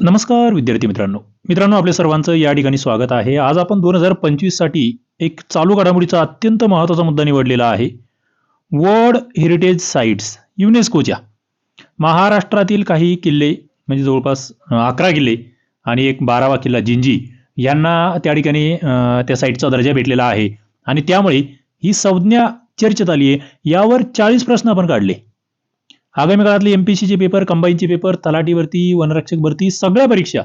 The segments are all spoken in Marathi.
नमस्कार विद्यार्थी मित्रांनो. मित्रांनो आपल्या सर्वांचं या ठिकाणी स्वागत आहे. आज आपण दोन हजार पंचवीससाठी एक चालू घडामोडीचा अत्यंत महत्त्वाचा मुद्दा निवडलेला आहे. वर्ल्ड हेरिटेज साईट्स युनेस्कोच्या. महाराष्ट्रातील काही किल्ले म्हणजे जवळपास अकरा किल्ले आणि एक बारावा किल्ला जिंजी यांना त्या ठिकाणी त्या साईटचा दर्जा भेटलेला आहे. आणि त्यामुळे ही संज्ञा चर्चेत आली आहे यावर चाळीस प्रश्न आपण काढले. आगामी काळातले एमपीसीचे पेपर कंबाईनचे पेपर तलाटीवरती वनरक्षक भरती सगळ्या परीक्षा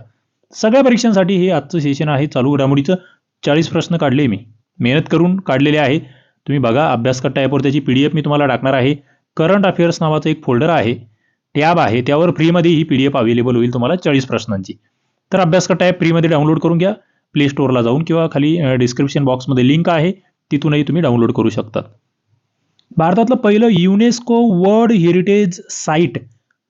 सगळ्या परीक्षांसाठी हे आजचं सेशन आहे चालू घडामोडीचं. चाळीस प्रश्न काढले मी. मेहनत करून काढलेले आहे. तुम्ही बघा अभ्यासकट्टा ॲपवर त्याची पी डी एफ मी तुम्हाला टाकणार आहे. करंट अफेअर्स नावाचं एक फोल्डर आहे. टॅब आहे. त्यावर फ्रीमध्ये ही पी डी एफ अवेलेबल होईल तुम्हाला चाळीस प्रश्नांची. तर अभ्यासकट्टा ॲप फ्रीमध्ये डाउनलोड करून घ्या. प्ले स्टोअरला जाऊन किंवा खाली डिस्क्रिप्शन बॉक्समध्ये लिंक आहे. तिथूनही तुम्ही डाउनलोड करू शकतात भारतातलं पहिलं युनेस्को वर्ल्ड हेरिटेज साईट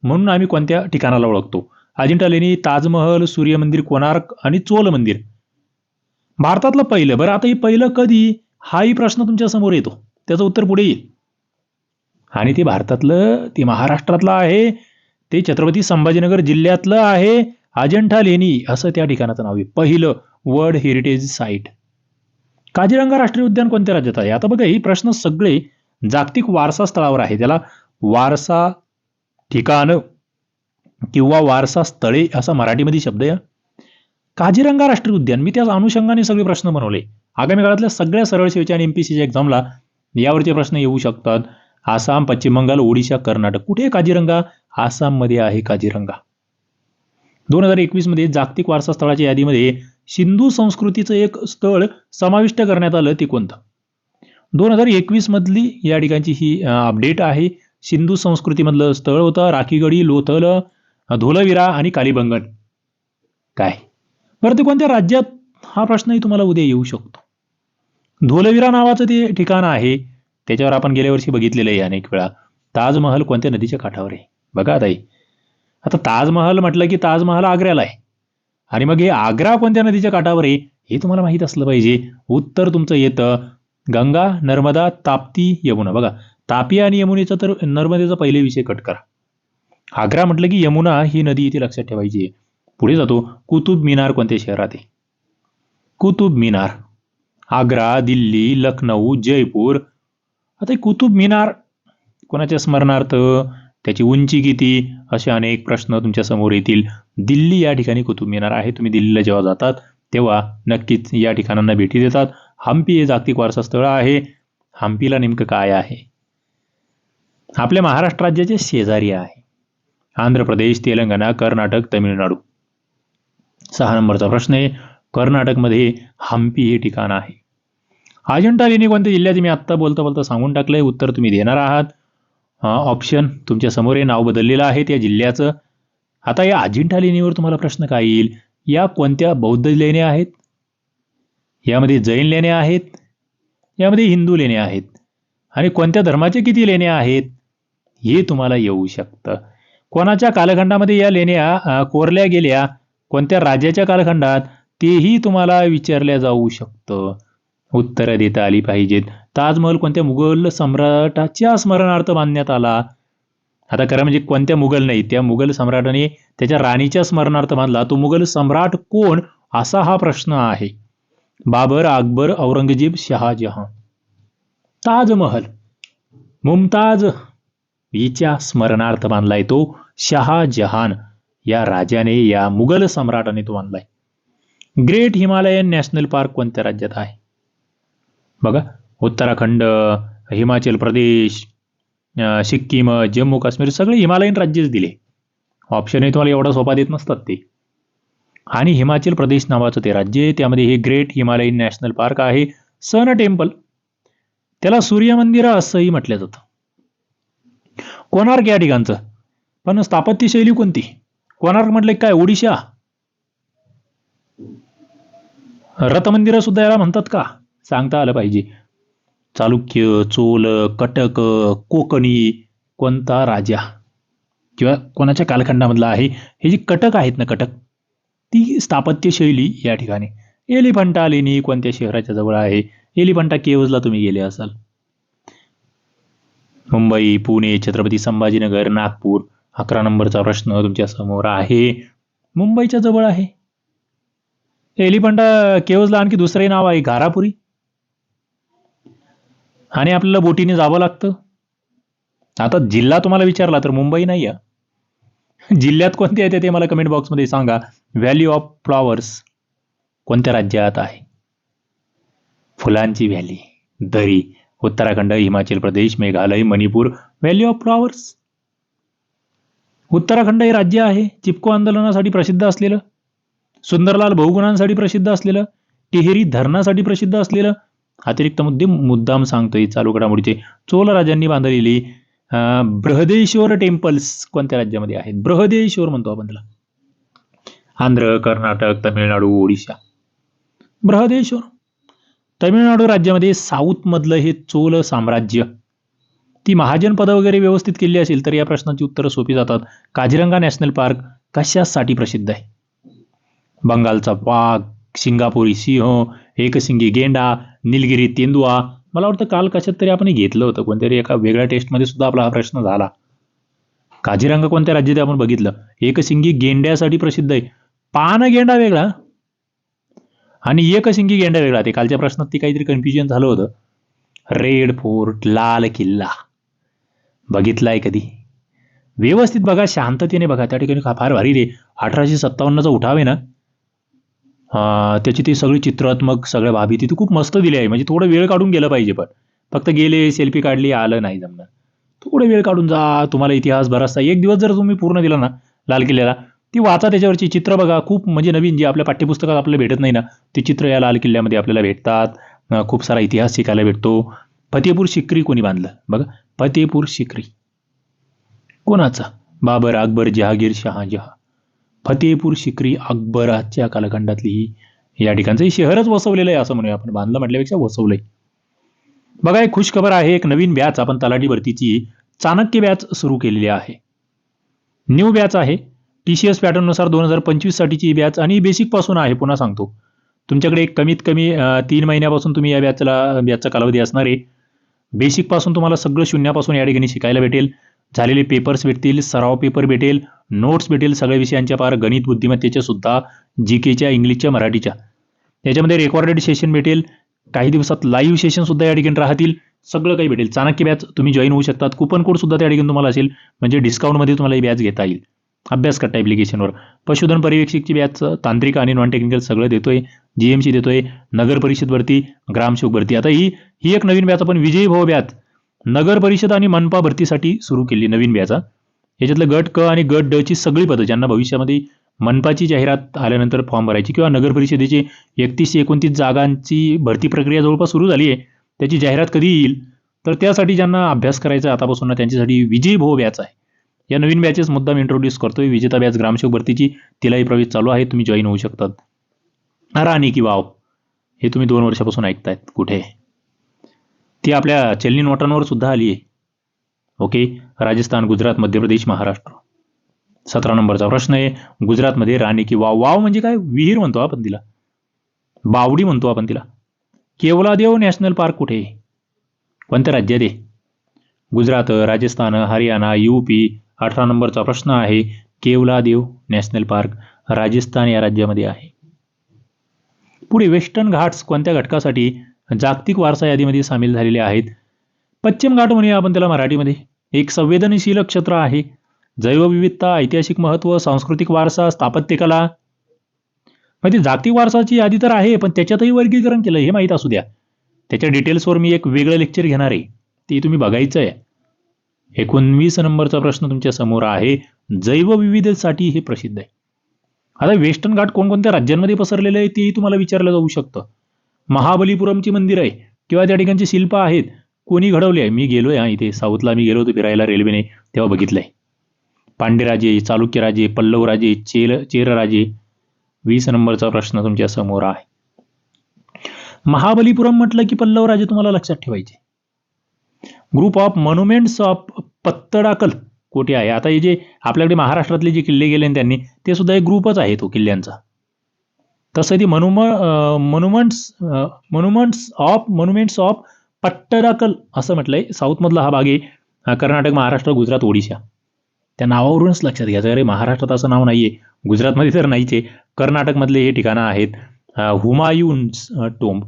म्हणून आम्ही कोणत्या ठिकाणाला ओळखतो? अजिंठा लेणी ताजमहल सूर्यमंदिर कोणार्क आणि चोल मंदिर. भारतातलं पहिलं बरं आता हे पहिलं कधी? हाही प्रश्न तुमच्यासमोर येतो. त्याचं उत्तर पुढे येईल. आणि ते भारतातलं ते महाराष्ट्रातलं आहे ते छत्रपती संभाजीनगर जिल्ह्यातलं आहे अजिंठा लेणी असं त्या ठिकाणाचं नाव आहे. पहिलं वर्ल्ड हेरिटेज साईट. काजीरंगा राष्ट्रीय उद्यान कोणत्या राज्यात आहे? आता बघा ही प्रश्न सगळे जागतिक वारसा स्थळावर आहे. त्याला वारसा ठिकाण किंवा वारसा स्थळे असा मराठीमध्ये शब्द आहे. काजीरंगा राष्ट्रीय उद्यान. मी त्या अनुषंगाने सगळे प्रश्न बनवले. आगामी काळातल्या सगळ्या सरळ सेवेच्या आणि एमपीसीच्या एक्झामला यावरचे प्रश्न येऊ शकतात. आसाम पश्चिम बंगाल ओडिशा कर्नाटक. कुठे काजीरंगा आसाममध्ये आहे काजीरंगा दोन हजार एकवीसमध्ये जागतिक वारसा स्थळाच्या यादीमध्ये सिंधू संस्कृतीचं एक स्थळ समाविष्ट करण्यात आलं ते कोणतं दोन हजार एकवीस मधली या ठिकाणची ही अपडेट आहे. सिंधू संस्कृतीमधलं स्थळ होतं राखीगडी लोथल धोलविरा आणि कालीबंगन. काय? बरं ते कोणत्या राज्यात? हा प्रश्नही तुम्हाला उद्या येऊ शकतो. धोलविरा नावाचं ते ठिकाण आहे. त्याच्यावर आपण गेल्या वर्षी बघितलेलं आहे अनेक वेळा. ताजमहल कोणत्या नदीच्या काठावर आहे? बघा ताई. आता ताजमहल म्हटलं की ताजमहल आग्र्याला आहे. आणि मग हे आग्रा कोणत्या नदीच्या काठावर आहे हे तुम्हाला माहीत असलं पाहिजे. उत्तर तुमचं येतं. गंगा नर्मदा ताप्ती यमुना. बघा तापी आणि यमुनेचा तर नर्मदेचा पहिले विषय कट करा. आग्रा म्हटलं की यमुना ही नदी इथे लक्षात ठेवायची आहे. पुढे जातो कुतुब मिनार कोणत्या शहरात आहे? कुतुब मिनार. आग्रा दिल्ली लखनौ जयपूर. आता कुतुब मिनार कोणाच्या स्मरणार्थ? त्याची उंची किती? असे अनेक प्रश्न तुमच्यासमोर येतील. दिल्ली या ठिकाणी कुतुब मिनार आहे. तुम्ही दिल्लीला जेव्हा जातात तेव्हा नक्कीच या ठिकाणांना भेटी देतात. हम्पी हे जागतिक वारसा स्थळ आहे. हम्पीला नेमकं काय आहे? आपल्या महाराष्ट्र राज्याचे शेजारी आहे. आंध्र प्रदेश तेलंगणा कर्नाटक तमिळनाडू. सहा नंबरचा प्रश्न आहे. कर्नाटकमध्ये हम्पी हे ठिकाण आहे. अजिंठा लेणी कोणत्या जिल्ह्यात? मी आत्ता बोलता बोलता सांगून टाकलंय. उत्तर तुम्ही देणार आहात. ऑप्शन तुमच्यासमोर हे नाव बदललेलं आहे त्या जिल्ह्याचं. आता या अजिंठा लेणीवर तुम्हाला प्रश्न काय येईल? या कोणत्या बौद्ध लेण्या आहेत? यामध्ये जैन लेण्या आहेत यामध्ये हिंदू लेण्या आहेत. आणि कोणत्या धर्माचे किती लेण्या आहेत हे तुम्हाला येऊ शकतं. कोणाच्या कालखंडामध्ये या लेण्या कोरल्या गेल्या कोणत्या राजाच्या कालखंडात तेही तुम्हाला विचारल्या जाऊ शकतं. उत्तरं देता आली पाहिजेत. ताजमहल कोणत्या मुघल सम्राटाच्या स्मरणार्थ बांधण्यात आला? आता खरं म्हणजे कोणत्या मुघल नाही त्या मुघल सम्राटाने त्याच्या राणीच्या स्मरणार्थ बांधला. तो मुघल सम्राट कोण? असा हा प्रश्न आहे. बाबर अकबर औरंगजेब शहाजहां ताजमहल. मुमताज हिच्या स्मरणार्थ बांधलाय तो शहाजहान. या राजाने या मुघल सम्राटाने तो बांधलाय. ग्रेट हिमालयन नॅशनल पार्क कोणत्या राज्यात आहे? बघा उत्तराखंड हिमाचल प्रदेश सिक्कीम जम्मू काश्मीर सगळे हिमालयन राज्यच दिले. ऑप्शनही तुम्हाला एवढा सोपा देत नसतात ते. आणि हिमाचल प्रदेश नावाचं ते राज्य आहे. त्यामध्ये हे ग्रेट हिमालयन नॅशनल पार्क आहे. Sun temple. त्याला सूर्यमंदिर असंही म्हटलं जातं. कोणार्क या ठिकाणचं? पण स्थापत्य शैली कोणती? कोणार्क म्हटलं काय? ओडिशा? रथमंदिरं सुद्धा याला म्हणतात का? सांगता आलं पाहिजे. चालुक्य चोल कटक कोकणी कोणता राजा? किंवा कोणाच्या कालखंडामधला आहे? हे जे कटक आहेत ना कटक ती स्थापत्य शैली या ठिकाणी. एलिफंटा लेणी कोणत्या शहराच्या जवळ आहे? एलिफंटा केव्हजला तुम्ही गेले असाल. मुंबई पुणे छत्रपती संभाजीनगर नागपूर अकरा नंबरचा प्रश्न तुमच्यासमोर आहे. मुंबईच्या जवळ आहे. एलिफंटा केवजला आणखी दुसरंही नाव आहे घारापुरी. आणि आपल्याला बोटीने जावं लागतं. आता जिल्हा तुम्हाला विचारला तर मुंबई नाही आहे जिल्ह्यात कोणते येते ते मला कमेंट बॉक्समध्ये सांगा. व्हॅली ऑफ फ्लॉवर्स कोणत्या राज्यात आहे? फुलांची व्हॅली दरी Uttarakhand Himachal Pradesh Meghalaya Manipur valley of flowers Uttarakhand हे राज्य आहे चिपको आंदोलनासाठी प्रसिद्ध असलेलं. सुंदरलाल बहुगुणांसाठी प्रसिद्ध असलेलं. टिहेरी धरणासाठी प्रसिद्ध असलेलं. अतिरिक्त मुद्दे मुद्दाम सांगतोय चालू घडामोडीचे. चोल राजांनी बांधलेली ब्रहदेश्वर बृहदेश्वर टेम्पल्स कोणत्या राज्यामध्ये आहेत? बृहदेश्वर म्हणतो आपण त्याला. आंध्र कर्नाटक तमिळनाडू ओडिशा. बृहदेश्वर. तमिळनाडू राज्यामध्ये साऊथ मधलं हे चोल साम्राज्य. ती महाजन पदं वगैरे व्यवस्थित केली असेल तर या प्रश्नाची उत्तरं सोपी जातात. काझीरंगा नॅशनल पार्क कशासाठी प्रसिद्ध आहे? बंगालचा वाघ सिंगापुरी सिंह एकसिंगी गेंडा निलगिरी तेंदुआ. मला वाटतं काल कशात तरी आपण घेतलं होतं कोणत्यातरी एका वेगळ्या टेस्टमध्ये सुद्धा आपला हा प्रश्न झाला. काझीरंगा कोणत्या राज्यात आपण बघितलं? एकसिंगी गेंड्यासाठी प्रसिद्ध आहे. पान गेंडा वेगळा आणि एकसिंगी गेंडा वेगळा. ते कालच्या प्रश्नात ते काहीतरी कन्फ्युजन झालं होतं. रेड फोर्ट लाल किल्ला. बघितलाय कधी? व्यवस्थित बघा शांततेने बघा. त्या ठिकाणी फार भारी रे. अठराशे सत्तावन्नचा उठाव आहे ना? त्याची ती सगळी चित्रात्मक सगळ्या बाबी तिथे खूप मस्त दिली आहे. म्हणजे थोडं वेळ काढून गेलं पाहिजे पण. फक्त गेले सेल्फी काढली आलं नाही जमणार. थोडं वेळ काढून जा. तुम्हाला इतिहास बराचसा एक दिवस जर तुम्ही पूर्ण दिला ना लाल किल्ल्याला ती वाचा त्याच्यावरची चित्र बघा. खूप म्हणजे नवीन जे आपल्या पाठ्यपुस्तकात आपल्याला भेटत नाही ना ते चित्र या लाल किल्ल्यामध्ये आपल्याला भेटतात. खूप सारा इतिहास शिकायला भेटतो. फतेपूर शिक्री कोणी बांधलं? बघा फतेपूर शिक्री. कोणाचा? बाबर अकबर जहागीर शहाजहा. फतेपूर शिक्री अकबराच्या कालखंडातली ही या ठिकाणचं. शहरच वसवलेलं आहे असं म्हणूया आपण. बांधलं म्हटल्यापेक्षा वसवलंय. बघा एक खुशखबर आहे. एक नवीन बॅच. आपण तलाठी भरतीची चाणक्य बॅच सुरू केलेली आहे. न्यू बॅच आहे. टी सी एस पॅटर्ननुसार दोन हजार पंचवीस साठीची ही बॅच आणि बेसिकपासून आहे पुन्हा सांगतो. तुमच्याकडे कमीत कमी तीन महिन्यापासून तुम्ही या बॅचला बॅचचा कालावधी असणार आहे. बेसिकपासून तुम्हाला सगळं शून्यापासून या ठिकाणी शिकायला भेटेल. झालेले पेपर्स भेटतील सराव पेपर भेटेल नोट्स भेटेल सगळ्या विषयांच्या पार गणित बुद्धिमत्तेच्या सुद्धा जी केच्या इंग्लिशच्या मराठीच्या. याच्यामध्ये रेकॉर्डेड सेशन भेटेल. काही दिवसात लाईव्ह सेशन सुद्धा या ठिकाणी राहतील. सगळं काही भेटेल. चाणक्य बॅच तुम्ही जॉईन होऊ शकतात. कुपन कोड सुद्धा त्या ठिकाणी तुम्हाला असेल. म्हणजे डिस्काउंटमध्ये तुम्हाला ही बॅच घेता येईल. अभ्यास करता ॲप्लिकेशनवर पशुधन पर्यवेक्षकची बॅच तांत्रिक आणि नॉन टेक्निकल सगळं देतोय जीएमसी देतोय नगर परिषद भरती ग्रामसेवक भरती. आता ही ही एक नवीन बॅच आपण विजयी भाऊ बॅच नगर परिषद आणि मनपा भरतीसाठी सुरू केली नवीन बॅच याच्यातलं गट क आणि गट ड ची सगळी पदं ज्यांना भविष्यामध्ये मनपाची जाहिरात आल्यानंतर फॉर्म भरायची किंवा नगर परिषदेची एकतीस एकोणतीस जागांची भरती प्रक्रिया जवळपास सुरू झाली आहे त्याची जाहिरात कधी येईल? तर त्यासाठी ज्यांना अभ्यास करायचा आतापासून त्यांच्यासाठी विजयी भाऊ बॅच आहे. या नवीन बॅचेस मुद्दाम इंट्रोड्यूस करतोय. विजेता बॅच ग्रामसेवक भरतीची तिलाही प्रवेश चालू आहे. तुम्ही जॉईन होऊ शकतात. राणी की वाव. हे तुम्ही दोन वर्षापासून ऐकतायत. कुठे? ती आपल्या चलनी नोटांवर सुद्धा आली आहे. ओके? राजस्थान गुजरात मध्य प्रदेश महाराष्ट्र. सतरा नंबरचा प्रश्न आहे. गुजरातमध्ये राणी की वाव. वाव म्हणजे काय? विहीर म्हणतो आपण तिला. बावडी म्हणतो आपण तिला. केवलादेव नॅशनल पार्क कुठे? कोणत्या राज्यात आहे? गुजरात राजस्थान हरियाणा यूपी अठरा नंबरचा प्रश्न आहे केवलादेव नॅशनल पार्क राजस्थान या राज्यामध्ये आहे. पुढे वेस्टर्न घाट्स कोणत्या घटकासाठी जागतिक वारसा यादीमध्ये सामील झालेले आहेत? पश्चिम घाट म्हणूया आपण त्याला मराठीमध्ये. एक संवेदनशील क्षेत्र आहे. जैवविविधता ऐतिहासिक महत्त्व सांस्कृतिक वारसा स्थापत्यकला म्हणजे जागतिक वारसाची यादी तर आहे पण त्याच्यातही वर्गीकरण केलं हे माहीत असू द्या. त्याच्या डिटेल्सवर मी एक वेगळं लेक्चर घेणार आहे. ते तुम्ही बघायचं आहे एकोणवीस नंबरचा प्रश्न तुमच्यासमोर आहे. जैवविविधतेसाठी हे प्रसिद्ध आहे. आता वेस्टर्न घाट कोणकोणत्या राज्यांमध्ये पसरलेलं आहे तेही तुम्हाला विचारलं जाऊ शकतं. महाबलीपुरमची मंदिर आहे किंवा त्या ठिकाणची शिल्प आहेत. कोणी घडवले आहे? मी गेलोय हा इथे साऊथला मी गेलो होतो फिरायला रेल्वेने तेव्हा बघितलंय. पांडेराजे चालुक्यराजे पल्लवराजे चेर चेरराजे वीस नंबरचा प्रश्न तुमच्यासमोर आहे. महाबलीपुरम म्हटलं की पल्लवराजे तुम्हाला लक्षात ठेवायचे. Group of monuments of Pattadakal कोठे आहे? आता हे जे आपल्याकडे महाराष्ट्रातले जे किल्ले गेले त्यांनी ते सुद्धा एक ग्रुपच आहे तो किल्ल्यांचा. तसं ती मनुम monuments monuments of monuments of Pattadakal असं म्हटलंय. साऊथमधला हा भाग आहे कर्नाटक महाराष्ट्र गुजरात ओडिशा. त्या नावावरूनच लक्षात घ्यायचं अरे महाराष्ट्रात असं नाव नाहीये. गुजरातमध्ये तर नाहीच. आहे कर्नाटकमधले हे ठिकाणं आहेत हुमायून्स टोंब.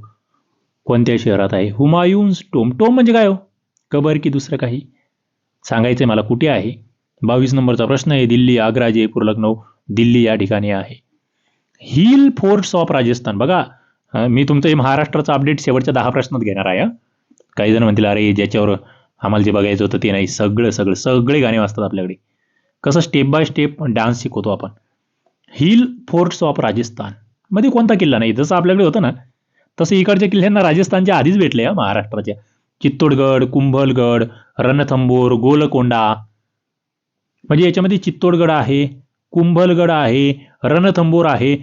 कोणत्या शहरात आहे? हुमायून्स टोंब. टोंब म्हणजे काय हो? कबर की दुसरं काही? सांगायचंय मला कुठे आहे? बावीस नंबरचा प्रश्न आहे दिल्ली आग्रा जयपूर लखनौ दिल्ली या ठिकाणी आहे. Hill forts of Rajasthan. बघा मी तुमचं हे महाराष्ट्राचं अपडेट शेवटच्या दहा प्रश्नात घेणार आहे काही जण म्हणतील अरे ज्याच्यावर आम्हाला जे बघायचं होतं ते नाही. सगळं सगळं सगळे गाणे वाजतात आपल्याकडे. कसं स्टेप बाय स्टेप डान्स शिकवतो आपण. Hill forts of Rajasthan. मध्ये कोणता किल्ला नाही? जसं आपल्याकडे होतं ना तसं इकडच्या किल्ल्यांना राजस्थानच्या आधीच भेटले हा महाराष्ट्राच्या. चित्तोडगड कुंभलगड रणथंबोर गोलकोंडा. म्हणजे याच्यामध्ये चित्तोडगड आहे कुंभलगड आहे रणथंबोर आहे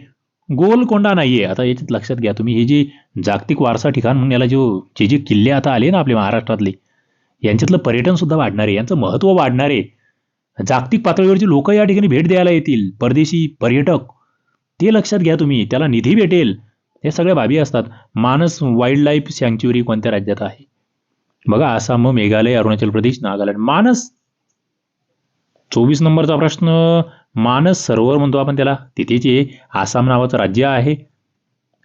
गोलकोंडा नाहीये. आता याच्यात लक्षात घ्या तुम्ही. हे जे जागतिक वारसा ठिकाण म्हणून याला जो जे जे किल्ले आता आले ना आपले महाराष्ट्रातले यांच्यातलं पर्यटन सुद्धा वाढणार आहे. यांचं महत्त्व वाढणार आहे. जागतिक पातळीवरची लोक या ठिकाणी भेट द्यायला येतील. परदेशी पर्यटक. ते लक्षात घ्या तुम्ही. त्याला निधी भेटेल. हे सगळ्या बाबी असतात. मानस वाईल्ड लाईफ सँक्च्युरी कोणत्या राज्यात आहे? बघा आसाम मेघालय अरुणाचल प्रदेश नागालँड. मानस चोवीस नंबरचा प्रश्न. मानस सरोवर म्हणतो आपण त्याला. तिथे आसाम नावाचं राज्य आहे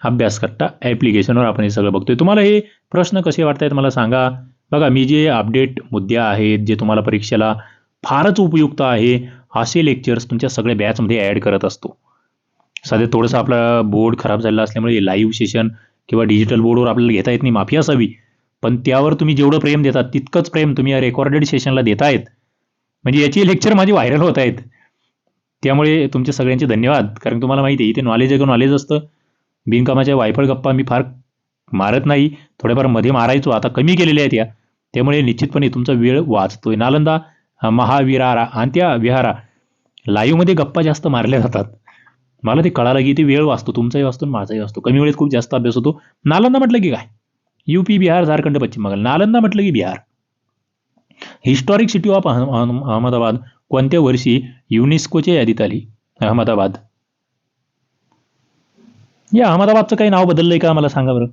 अभ्यास कट्टा ॲप्लिकेशनवर आपण हे सगळं बघतोय. तुम्हाला हे प्रश्न कसे वाटतायत मला सांगा. बघा मी जे अपडेट मुद्दे आहेत जे तुम्हाला परीक्षेला फारच उपयुक्त आहे असे लेक्चर्स तुमच्या सगळ्या बॅचमध्ये ॲड करत असतो. सध्या थोडंसं आपला बोर्ड खराब झालेला असल्यामुळे लाईव्ह सेशन किंवा डिजिटल बोर्डवर आपल्याला घेता येत नाही माफी असावी. पण त्यावर तुम्ही जेवढं प्रेम देतात तितकंच प्रेम तुम्ही या रेकॉर्डेड सेशनला देतायत. म्हणजे याची लेक्चर माझी व्हायरल होत आहेत. त्यामुळे तुमचे सगळ्यांचे धन्यवाद. कारण तुम्हाला माहिती आहे इथे नॉलेज आहे नॉलेज असतं. बिनकामाच्या वायफळ गप्पा मी फार मारत नाही. थोड्याफारमध्ये मारायचो आता कमी केलेल्या आहेत या. त्यामुळे निश्चितपणे तुमचा वेळ वाचतोय. नालंदा महाविरारा आणि त्या विहारा लाईव्हमध्ये गप्पा जास्त मारल्या जातात. मला ते कळालं की ते वेळ वाचतो तुमचाही वाचतो आणि माझाही वाचतो. कमी वेळेत खूप जास्त अभ्यास होतो. नालंदा म्हटलं की काय? यूपी बिहार झारखंड पश्चिम बंगाल. नालंदा म्हटलं की Bihar. Historic city of Ahmedabad. कोणत्या वर्षी युनेस्कोच्या यादीत आली? अहमदाबाद. या अहमदाबादचं काही नाव बदललंय का मला सांगा बरं?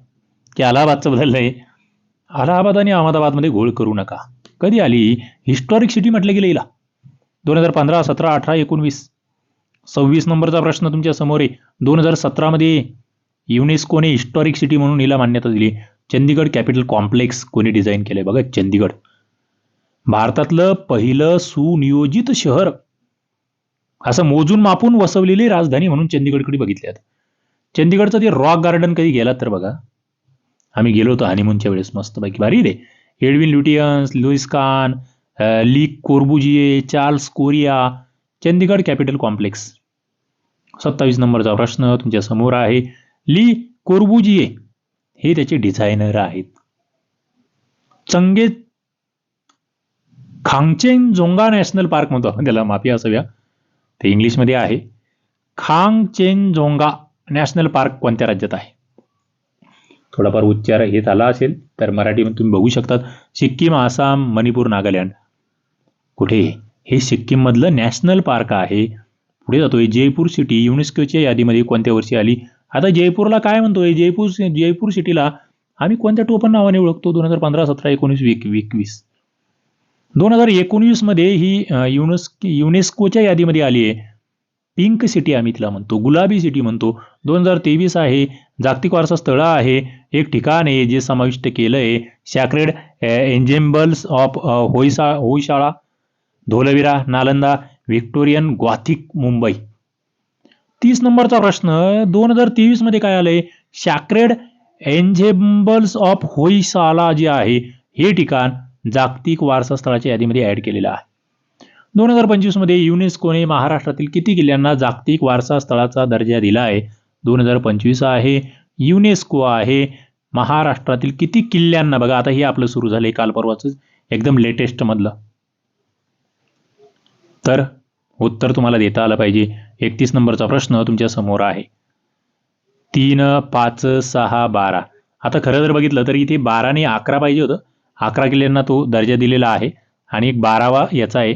की अलाहाबादचं बदललंय. अलाहाबाद आणि अहमदाबादमध्ये घोळ करू नका. कधी आली? हिस्टॉरिक सिटी म्हटलं गेलं हिला. दोन हजार पंधरा सतरा अठरा एकोणवीस. सव्वीस नंबरचा प्रश्न तुमच्यासमोर आहे. दोन हजार सतरामध्ये युनेस्कोने हिस्टॉरिक सिटी म्हणून हिला मान्यता दिली. चंदीगड कॅपिटल कॉम्प्लेक्स कोणी डिझाईन केलंय? बघा चंदीगड भारतातलं पहिलं सुनियोजित शहर. असं मोजून मापून वसवलेली राजधानी म्हणून चंदीगडकडे बघितले आहेत चंदीगडचं ते रॉक गार्डन कधी गेलात तर बघा. आम्ही गेलो होतो हनीमूनच्या वेळेस मस्त पैकी. भारी रे. Edwin Lutyens Louis Kahn Le Corbusier Charles Correa Chandigarh capital complex सत्तावीस नंबरचा प्रश्न तुमच्यासमोर आहे. ली कोर्बुजिये हे त्याचे डिझायनर आहेत. चंगे खांगचेन जोंगा नॅशनल पार्क म्हणतो आपण त्याला माफी असाव्या ते इंग्लिशमध्ये आहे. खांगचेन झोंगा नॅशनल पार्क कोणत्या राज्यात आहे? थोडाफार उच्चार हे झाला असेल तर मराठीमध्ये तुम्ही बघू शकतात. सिक्कीम आसाम मणिपूर नागालँड. कुठे? हे सिक्कीममधलं नॅशनल पार्क आहे. पुढे जातोय. जयपूर सिटी युनेस्कोच्या यादीमध्ये कोणत्या वर्षी आली? आता जयपूरला काय म्हणतोय? जयपूर जयपूर सिटीला आम्ही कोणत्या टोपण नावाने ओळखतो? दोन हजार पंधरा सतरा एकोणीस वीक एकवीस दोन हजार एकोणवीसमध्ये ही अं, युनेस्कोच्या यादीमध्ये आली आहे. पिंक सिटी आम्ही तिला म्हणतो. गुलाबी सिटी म्हणतो. दोन हजार तेवीस आहे. जागतिक वारसा स्थळं आहे. एक ठिकाण आहे जे समाविष्ट केलं आहे सॅक्रेड एन्जेम्बल्स ऑफ होयसा होयशाळा धोलविरा नालंदा व्हिक्टोरियन गॉथिक मुंबई. तीस नंबरचा प्रश्न दोन हजार तेवीसमध्ये काय आलंय? शाक्रेड एन्झेम्बल्स ऑफ होईसाला जे आहे. हे ठिकाण जागतिक वारसा स्थळाच्या यादीमध्ये ऍड केलेलं आहे. दोन हजार पंचवीसमध्ये युनेस्कोने महाराष्ट्रातील किती किल्ल्यांना जागतिक वारसा स्थळाचा दर्जा दिला आहे? दोन हजार पंचवीस आहे. युनेस्को आहे. महाराष्ट्रातील किती किल्ल्यांना? बघा आता हे आपलं सुरू झालंय काल परवाच एकदम लेटेस्ट मधलं. तर उत्तर तुम्हाला देता आलं पाहिजे. एकतीस नंबरचा प्रश्न तुमच्यासमोर आहे. तीन पाच सहा बारा. आता खरं जर बघितलं तर इथे बाराने अकरा पाहिजे होतं. अकरा किल्ल्यांना तो दर्जा दिलेला आहे आणि एक बारावा याचा आहे.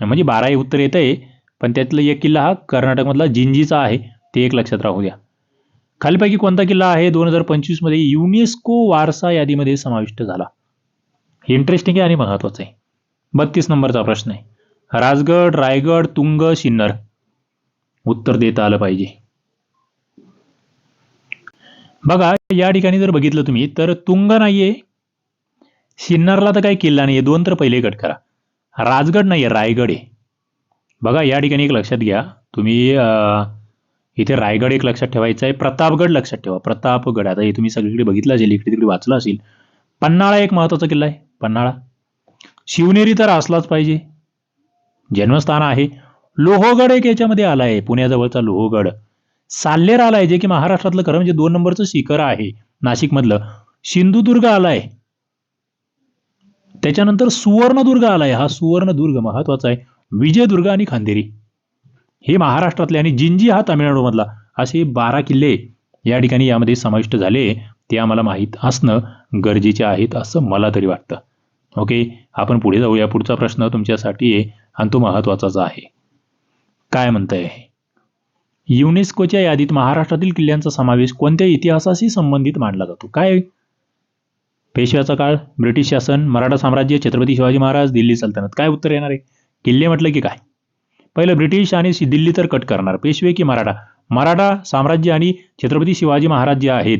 म्हणजे बारा हे उत्तर येतं आहे पण त्यातलं एक किल्ला हा कर्नाटकमधला जिंजीचा आहे. ते एक लक्षात राहू द्या. खालीपैकी कोणता किल्ला आहे? दोन हजार पंचवीसमध्ये युनेस्को वारसा यादीमध्ये समाविष्ट झाला. इंटरेस्टिंग आहे आणि महत्त्वाचं आहे. बत्तीस नंबरचा प्रश्न आहे. राजगड रायगड तुंग सिन्नर उत्तर देता आलं पाहिजे. बघा या ठिकाणी जर बघितलं तुम्ही तर तुंग नाहीये सिन्नरला तर काही किल्ला नाहीये. दोन तर पहिले गट करा. राजगड नाहीये रायगड आहे. बघा या ठिकाणी एक लक्षात घ्या. तुम्ही इथे रायगड एक लक्षात ठेवायचं आहे. प्रतापगड लक्षात ठेवा. प्रतापगड. आता हे तुम्ही सगळीकडे बघितलं असेल इकडे तिकडे वाचलं असेल. पन्हाळा एक महत्त्वाचा किल्ला आहे. पन्हाळा. शिवनेरी तर असलाच पाहिजे. जन्मस्थान आहे. लोहगड एक याच्यामध्ये आलाय पुण्याजवळचा लोहगड. साल्लेर आलाय जे की महाराष्ट्रातलं खरं म्हणजे दोन नंबरचं शिखर आहे नाशिकमधलं. सिंधुदुर्ग आलाय. त्याच्यानंतर सुवर्णदुर्ग आलाय हा सुवर्णदुर्ग महत्त्वाचा आहे. विजयदुर्ग आणि खांदेरी. हे महाराष्ट्रातले आणि जिंजी हा तामिळनाडूमधला. असे बारा किल्ले या ठिकाणी यामध्ये समाविष्ट झाले ते आम्हाला माहीत असणं गरजेचे आहेत असं मला तरी वाटतं. ओके? आपण पुढे जाऊया. पुढचा प्रश्न तुमच्यासाठी आहे आणि तो महत्वाचाच आहे. काय म्हणताय? युनेस्कोच्या यादीत महाराष्ट्रातील किल्ल्यांचा समावेश कोणत्या इतिहासाशी संबंधित मानला जातो? काय? पेशव्याचा काळ ब्रिटिश शासन मराठा साम्राज्य छत्रपती शिवाजी महाराज दिल्ली सल्तनत. काय उत्तर येणार आहे? किल्ले म्हटलं की काय? पहिलं ब्रिटिश आणि दिल्ली तर कट करणार. पेशवे की मराठा? मराठा साम्राज्य आणि छत्रपती शिवाजी महाराज जे आहेत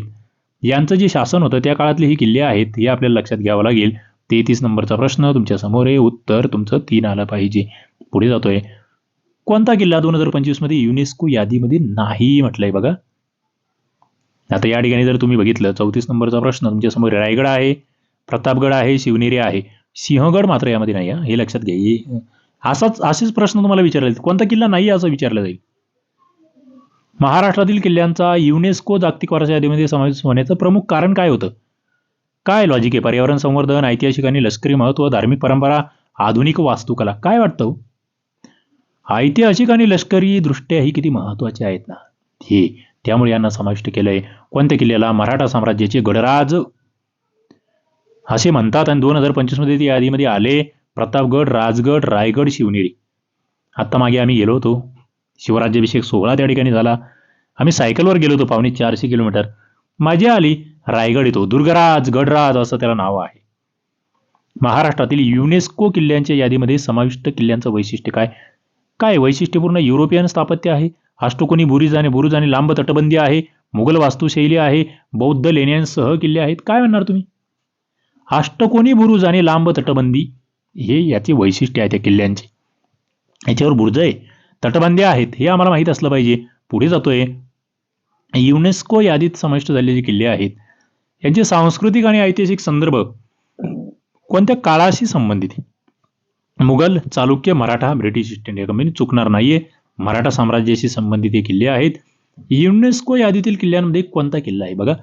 यांचं जे शासन होतं त्या काळातले ही किल्ले आहेत हे आपल्याला लक्षात घ्यावं लागेल. तेहतीस नंबरचा प्रश्न तुमच्यासमोर आहे. उत्तर तुमचं तीन आलं पाहिजे. पुढे जातोय. कोणता किल्ला दोन हजार पंचवीसमध्ये युनेस्को यादीमध्ये नाही म्हटलंय बघा. आता या ठिकाणी जर तुम्ही बघितलं चौतीस नंबरचा प्रश्न तुमच्यासमोर रायगड आहे प्रतापगड आहे शिवनेरी आहे. सिंहगड मात्र यामध्ये नाही हे. लक्षात घ्या. असाच असेच प्रश्न तुम्हाला विचारले जाईल. कोणता किल्ला नाही असं विचारलं जाईल? महाराष्ट्रातील किल्ल्यांचा युनेस्को जागतिक वारसा यादीमध्ये समावेश होण्याचं प्रमुख कारण काय होतं? काय लॉजिक आहे? पर्यावरण संवर्धन ऐतिहासिक आणि लष्करी महत्त्व धार्मिक परंपरा आधुनिक वास्तुकला काय वाटतं हो? ऐतिहासिक आणि लष्करी दृष्ट्या ही किती महत्त्वाचे आहेत ना? हे त्यामुळे यांना समाविष्ट केलंय कोणत्या किल्ल्याला? मराठा साम्राज्याचे गडराज असे म्हणतात आणि दोन हजार पंचवीसमध्ये ते यादीमध्ये आले प्रतापगड राजगड रायगड शिवनेरी. आत्ता मागे आम्ही गेलो होतो. शिवराज्याभिषेक सोहळा त्या ठिकाणी झाला. आम्ही सायकलवर गेलो होतो पावणे चारशे किलोमीटर. माझी आली रायगड येतो दुर्गराज गडराज असं त्याला नाव आहे. महाराष्ट्रातील युनेस्को किल्ल्यांच्या यादीमध्ये समाविष्ट किल्ल्यांचं वैशिष्ट्य काय? काय वैशिष्ट्यपूर्ण युरोपियन स्थापत्य आहे? अष्टकोनी बुरुज आणि बुरुज आणि लांब तटबंदी आहे. मुघल वास्तुशैली आहे. बौद्ध लेण्यांसह किल्ले आहेत. काय म्हणणार तुम्ही? अष्टकोनी बुरुज आणि लांब तटबंदी हे याचे वैशिष्ट्य आहे त्या किल्ल्यांचे. याच्यावर बुरुज आहे. तटबंदी आहेत. हे आम्हाला माहीत असलं पाहिजे. पुढे जातोय. युनेस्को यादीत समाविष्ट झालेले किल्ले आहेत. यांचे सांस्कृतिक आणि ऐतिहासिक संदर्भ कोणत्या काळाशी संबंधित? Mughal Chalukya Maratha British East India Company चुकणार नाहीये. मराठा साम्राज्याशी संबंधित हे किल्ले आहेत. युनेस्को यादीतील किल्ल्यांमध्ये कोणता किल्ला आहे? बघा.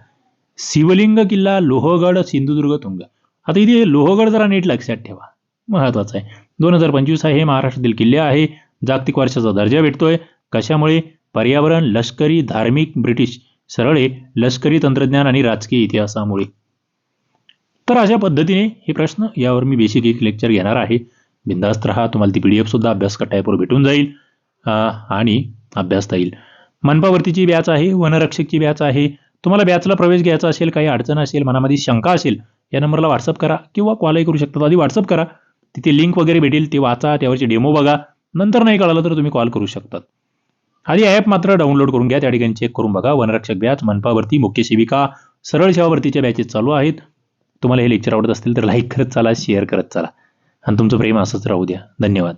शिवलिंग किल्ला लोहगड सिंधुदुर्ग तुंग. आता इथे लोहगड जरा नीट लक्षात ठेवा. महत्वाचं आहे. दोन हजार पंचवीस हे महाराष्ट्रातील किल्ले आहे. जागतिक वर्षाचा दर्जा भेटतोय. कशामुळे? पर्यावरण लष्करी धार्मिक ब्रिटिश सरळे लष्करी तंत्रज्ञान आणि राजकीय इतिहासामुळे. तर अशा पद्धतीने हे प्रश्न यावर मी बेसिक एक लेक्चर घेणार आहे. बिंदास्त राहा तुम्हाला ती पी डी एफ सुद्धा अभ्यास टाईपवर भेटून जाईल आणि अभ्यासता येईल. मनपावरतीची बॅच आहे वनरक्षकची बॅच आहे. तुम्हाला बॅचला प्रवेश घ्यायचा असेल काही अडचण असेल मनामध्ये शंका असेल या नंबरला व्हॉट्सअप करा किंवा कॉलही करू शकता. आधी व्हॉट्सअप करा. तिथे लिंक वगैरे भेटेल ते वाचा त्यावरचे डेमो बघा. नंतर नाही कळालं तर तुम्ही कॉल करू शकतात. आधी ॲप मात्र डाउनलोड करून घ्या. त्या ठिकाणी चेक करून बघा. वनरक्षक बॅच मनपावरती मुख्य सेविका सरळ सेवावरतीच्या बॅचेस चालू आहेत. तुम्हाला हे लेक्चर आवडत असतील तर लाईक करत चला शेअर करत चला. आणि तुमचं प्रेम असंच राहू द्या. धन्यवाद.